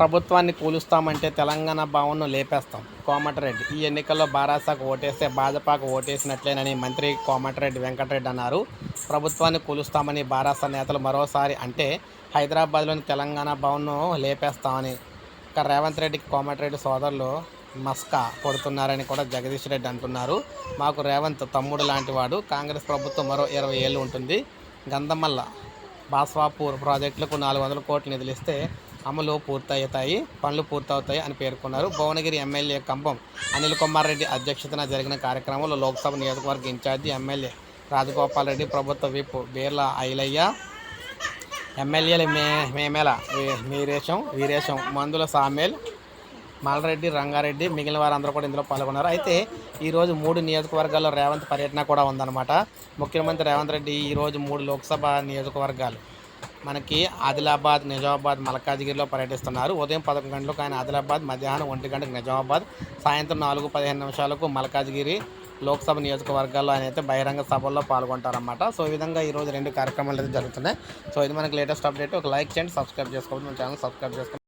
ప్రభుత్వాన్ని కూలుస్తామంటే తెలంగాణ భావనను లేపేస్తాం. కోమటిరెడ్డి ఈ ఎన్నికల్లో బారాసాకు ఓటేస్తే భాజపాకు ఓటేసినట్లేనని మంత్రి కోమటిరెడ్డి వెంకటరెడ్డి అన్నారు. ప్రభుత్వాన్ని కూలుస్తామని బారాస నేతలు మరోసారి అంటే హైదరాబాద్లోని తెలంగాణ భవన్ను లేపేస్తామని ఇక రేవంత్ రెడ్డికి కోమటిరెడ్డి సోదరులు మస్కా కొడుతున్నారని కూడా జగదీష్ రెడ్డి అంటున్నారు. మాకు రేవంత్ తమ్ముడు లాంటివాడు కాంగ్రెస్ ప్రభుత్వం మరో ఇరవై ఏళ్ళు ఉంటుంది. గంధమల్ల బాస్వాపూర్ ప్రాజెక్టులకు నాలుగు వందల కోట్లు నిధులు ఇస్తే అమలు పూర్తవుతాయి పనులు పూర్తవుతాయి అని పేర్కొన్నారు. భువనగిరి ఎమ్మెల్యే కంభం అనిల్ కుమార్ రెడ్డి అధ్యక్షతన జరిగిన కార్యక్రమంలో లోక్సభ నియోజకవర్గ ఇన్ఛార్జి ఎమ్మెల్యే రాజగోపాల్ రెడ్డి ప్రభుత్వ విప్ బీర్ల ఐలయ్య ఎమ్మెల్యేల మే మేమేల మీరేశం వీరేశం వీరేశం మందుల సామేల్ మాలరెడ్డి రంగారెడ్డి మిగిలిన వారందరూ కూడా ఇందులో పాల్గొన్నారు. అయితే ఈరోజు మూడు నియోజకవర్గాల్లో రేవంత్ పర్యటన కూడా ఉందన్నమాట. ముఖ్యమంత్రి రేవంత్ రెడ్డి ఈరోజు మూడు లోక్సభ నియోజకవర్గాలు. మనకి ఆదిలాబాద్ నిజామాబాద్ మల్కాజ్గిరిలో పర్యటిస్తున్నారు. ఉదయం పదకొండు గంటలకు ఆయన ఆదిలాబాద్ మధ్యాహ్నం ఒంటి గంటకు నిజామాబాద్ సాయంత్రం నాలుగు పదిహేను నిమిషాలకు మల్కాజ్గిరి లోక్సభ నియోజకవర్గాల్లో ఆయన అయితే బహిరంగ సభల్లో పాల్గొంటారన్నమాట. సో ఈ విధంగా ఈరోజు రెండు కార్యక్రమాలు అయితే జరుగుతున్నాయి. సో ఇది మనకి లేటెస్ట్ అప్డేట్. ఒక లైక్ చేయండి సబ్స్క్రైబ్ చేసుకోవాలి మన ఛానల్ సబ్స్క్రైబ్ చేసుకోండి.